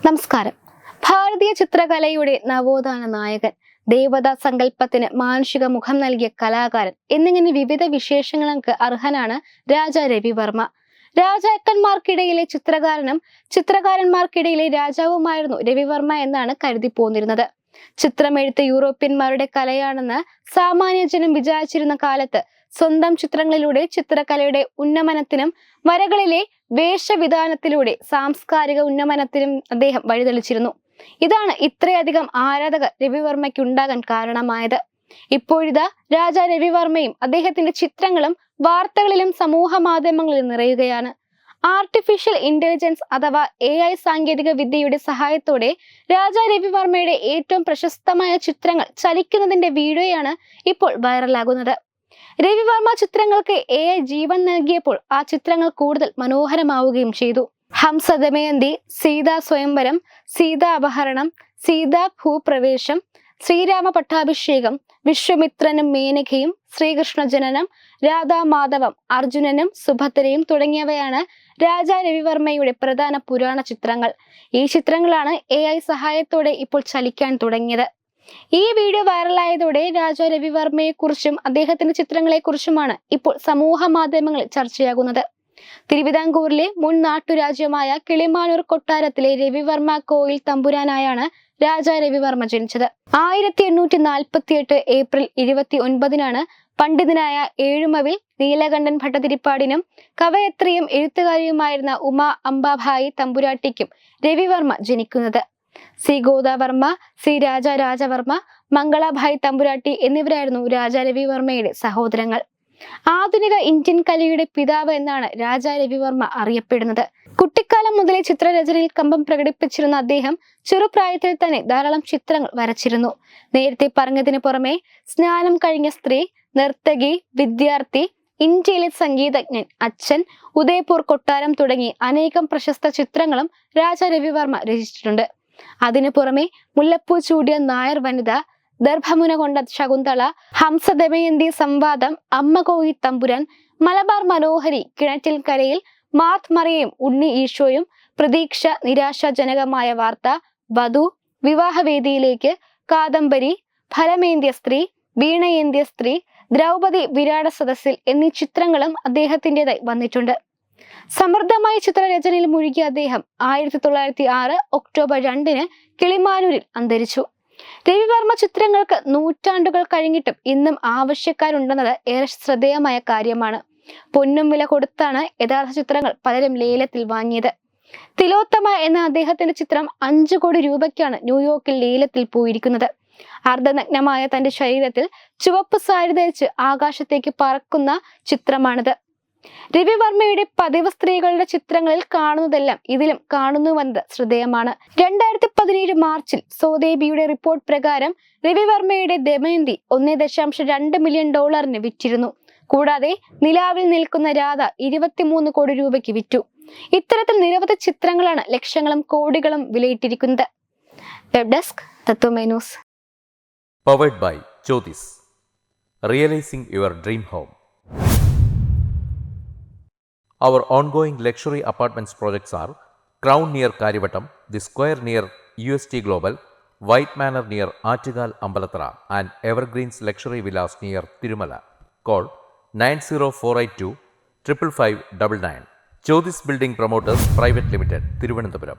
നമസ്കാരം. ഭാരതീയ ചിത്രകലയുടെ നവോത്ഥാന നായകൻ ദേവതാ സങ്കല്പത്തിന് മാനുഷിക മുഖം നൽകിയ കലാകാരൻ എന്നിങ്ങനെ വിവിധ വിശേഷങ്ങൾക്ക് അർഹനാണ് രാജ രവിവർമ്മ രാജാക്കന്മാർക്കിടയിലെ ചിത്രകാരനും ചിത്രകാരന്മാർക്കിടയിലെ രാജാവുമായിരുന്നു രവിവർമ്മ എന്നാണ് കരുതി പോന്നിരുന്നത് ചിത്രമെഴുത്ത് യൂറോപ്യന്മാരുടെ കലയാണെന്ന് സാമാന്യജനം വിചാരിച്ചിരുന്ന കാലത്ത് സ്വന്തം ചിത്രങ്ങളിലൂടെ ചിത്രകലയുടെ ഉന്നമനത്തിനും വരകളിലെ വേഷവിധാനത്തിലൂടെ സാംസ്കാരിക ഉന്നമനത്തിനും അദ്ദേഹം വഴിതെളിച്ചിരുന്നു. ഇതാണ് ഇത്രയധികം ആരാധകർ രവിവർമ്മയ്ക്ക് ഉണ്ടാകാൻ കാരണമായത്. ഇപ്പോഴിതാ രാജ രവിവർമ്മയും അദ്ദേഹത്തിന്റെ ചിത്രങ്ങളും വാർത്തകളിലും സമൂഹ മാധ്യമങ്ങളിലും നിറയുകയാണ്. ആർട്ടിഫിഷ്യൽ ഇന്റലിജൻസ് അഥവാ എ ഐ സാങ്കേതിക വിദ്യയുടെ സഹായത്തോടെ രാജ രവിവർമ്മയുടെ ഏറ്റവും പ്രശസ്തമായ ചിത്രങ്ങൾ ചലിക്കുന്നതിന്റെ വീഡിയോയാണ് ഇപ്പോൾ വൈറലാകുന്നത്. രവിവർമ്മ ചിത്രങ്ങൾക്ക് എ ജീവൻ നൽകിയപ്പോൾ ആ ചിത്രങ്ങൾ കൂടുതൽ മനോഹരമാവുകയും ചെയ്തു. ഹംസദമയന്തി സീതാ സ്വയംവരം സീതാ അപഹരണം സീതാ ഭൂപ്രവേശം ശ്രീരാമ പട്ടാഭിഷേകം വിശ്വമിത്രനും മേനകയും ശ്രീകൃഷ്ണ ജനനം രാധാമാധവം അർജുനനും സുഭദ്രയും തുടങ്ങിയവയാണ് രാജാ രവിവർമ്മയുടെ പ്രധാന പുരാണ ചിത്രങ്ങൾ. ഈ ചിത്രങ്ങളാണ് എ സഹായത്തോടെ ഇപ്പോൾ ചലിക്കാൻ തുടങ്ങിയത്. ഈ വീഡിയോ വൈറലായതോടെ രാജാ രവിവർമ്മയെ കുറിച്ചും അദ്ദേഹത്തിന്റെ ചിത്രങ്ങളെ കുറിച്ചുമാണ് ഇപ്പോൾ സമൂഹ മാധ്യമങ്ങളിൽ ചർച്ചയാകുന്നത്. തിരുവിതാംകൂറിലെ മുൻ നാട്ടുരാജ്യമായ കിളിമാനൂർ കൊട്ടാരത്തിലെ രവിവർമ്മ കോയിൽ തമ്പുരാനായാണ് രാജ രവിവർമ്മ ജനിച്ചത്. ആയിരത്തി എണ്ണൂറ്റി നാൽപ്പത്തി എട്ട് ഏപ്രിൽ ഇരുപത്തി ഒൻപതിനാണ് പണ്ഡിതനായ ഏഴുമവിൽ നീലകണ്ഠൻ ഭട്ടതിരിപ്പാടിനും കവയത്രിയും എഴുത്തുകാരിയുമായിരുന്ന ഉമ അംബാഭായി തമ്പുരാട്ടിക്കും രവിവർമ്മ ജനിക്കുന്നത്. സി ഗോദാവർമ്മ സി രാജ രാജവർമ്മ മംഗളഭായ് തമ്പുരാട്ടി എന്നിവരായിരുന്നു രാജ രവിവർമ്മയുടെ സഹോദരങ്ങൾ. ആധുനിക ഇന്ത്യൻ കലയുടെ പിതാവ് എന്നാണ് രാജ രവിവർമ്മ അറിയപ്പെടുന്നത്. കുട്ടിക്കാലം മുതലേ ചിത്രരചനയിൽ കമ്പം പ്രകടിപ്പിച്ചിരുന്ന അദ്ദേഹം ചെറുപ്രായത്തിൽ തന്നെ ധാരാളം ചിത്രങ്ങൾ വരച്ചിരുന്നു. നേരത്തെ പറഞ്ഞതിന് പുറമെ സ്നാനം കഴിഞ്ഞ സ്ത്രീ നർത്തകി വിദ്യാർത്ഥി ഇന്ത്യയിലെ സംഗീതജ്ഞൻ അച്ഛൻ ഉദയപൂർ കൊട്ടാരം തുടങ്ങി അനേകം പ്രശസ്ത ചിത്രങ്ങളും രാജ രവിവർമ്മ രചിച്ചിട്ടുണ്ട്. അതിനു പുറമെ മുല്ലപ്പൂ ചൂടിയ നായർ വനിത ദർഭമുന കൊണ്ട ശകുന്തള ഹംസദമയന്തി സംവാദം അമ്മ കോയി തമ്പുരാൻ മലബാർ മനോഹരി കിണറ്റിൽ കരയിൽ മാത് മറിയയും ഉണ്ണി ഈശോയും പ്രതീക്ഷ നിരാശാജനകമായ വാർത്ത വധു വിവാഹവേദിയിലേക്ക് കാദംബരി ഫലമേന്ത്യ സ്ത്രീ വീണയേന്ത്യ സ്ത്രീ ദ്രൗപദി വിരാട സദസ്സിൽ എന്നീ ചിത്രങ്ങളും അദ്ദേഹത്തിന്റെതായി വന്നിട്ടുണ്ട്. സമൃദ്ധമായ ചിത്രരചനയിൽ മുഴുകിയ അദ്ദേഹം ആയിരത്തി തൊള്ളായിരത്തി ആറ് ഒക്ടോബർ രണ്ടിന് കിളിമാനൂരിൽ അന്തരിച്ചു. രവിവർമ്മ ചിത്രങ്ങൾക്ക് നൂറ്റാണ്ടുകൾ കഴിഞ്ഞിട്ടും ഇന്നും ആവശ്യക്കാരുണ്ടെന്നത് ഏറെ ശ്രദ്ധേയമായ കാര്യമാണ്. പൊന്നും വില കൊടുത്താണ് യഥാർത്ഥ ചിത്രങ്ങൾ പലരും ലേലത്തിൽ വാങ്ങിയത്. തിലോത്തമ എന്ന അദ്ദേഹത്തിന്റെ ചിത്രം അഞ്ചു കോടി രൂപയ്ക്കാണ് ന്യൂയോർക്കിൽ ലേലത്തിൽ പോയിരിക്കുന്നത്. അർദ്ധനഗ്നമായ തന്റെ ശരീരത്തിൽ ചുവപ്പ് സാരി ധരിച്ച് ആകാശത്തേക്ക് പറക്കുന്ന ചിത്രമാണിത്. രവിവർമ്മയുടെ പതിവ് സ്ത്രീകളുടെ ചിത്രങ്ങളിൽ കാണുന്നതെല്ലാം ഇതിലും കാണുന്നുവെന്നത് ശ്രദ്ധേയമാണ്. രണ്ടായിരത്തി പതിനേഴ് മാർച്ചിൽ സോദേബിയുടെ റിപ്പോർട്ട് പ്രകാരം രവിവർമ്മയുടെ ദമയന്തി ഒന്നേ ദശാംശം രണ്ട് മില്യൺ ഡോളറിന് വിറ്റിരുന്നു. കൂടാതെ നിലാവിൽ നിൽക്കുന്ന രാധ ഇരുപത്തിമൂന്ന് കോടി രൂപയ്ക്ക് വിറ്റു. ഇത്തരത്തിൽ നിരവധി ചിത്രങ്ങളാണ് ലക്ഷങ്ങളും കോടികളും വിലയിട്ടിരിക്കുന്നത്. Web desk തത്വമൈനൂസ് powered by Jyothis realising your dream home Our ongoing luxury apartments projects are Crown near Karivattam, The Square near UST Global, White Manor near Achigal Ambalatra, and Evergreens Luxury Villas near Tirumala. Call 90482 55599. Jyotis Building Promoters Private Limited, Thiruvananthapuram.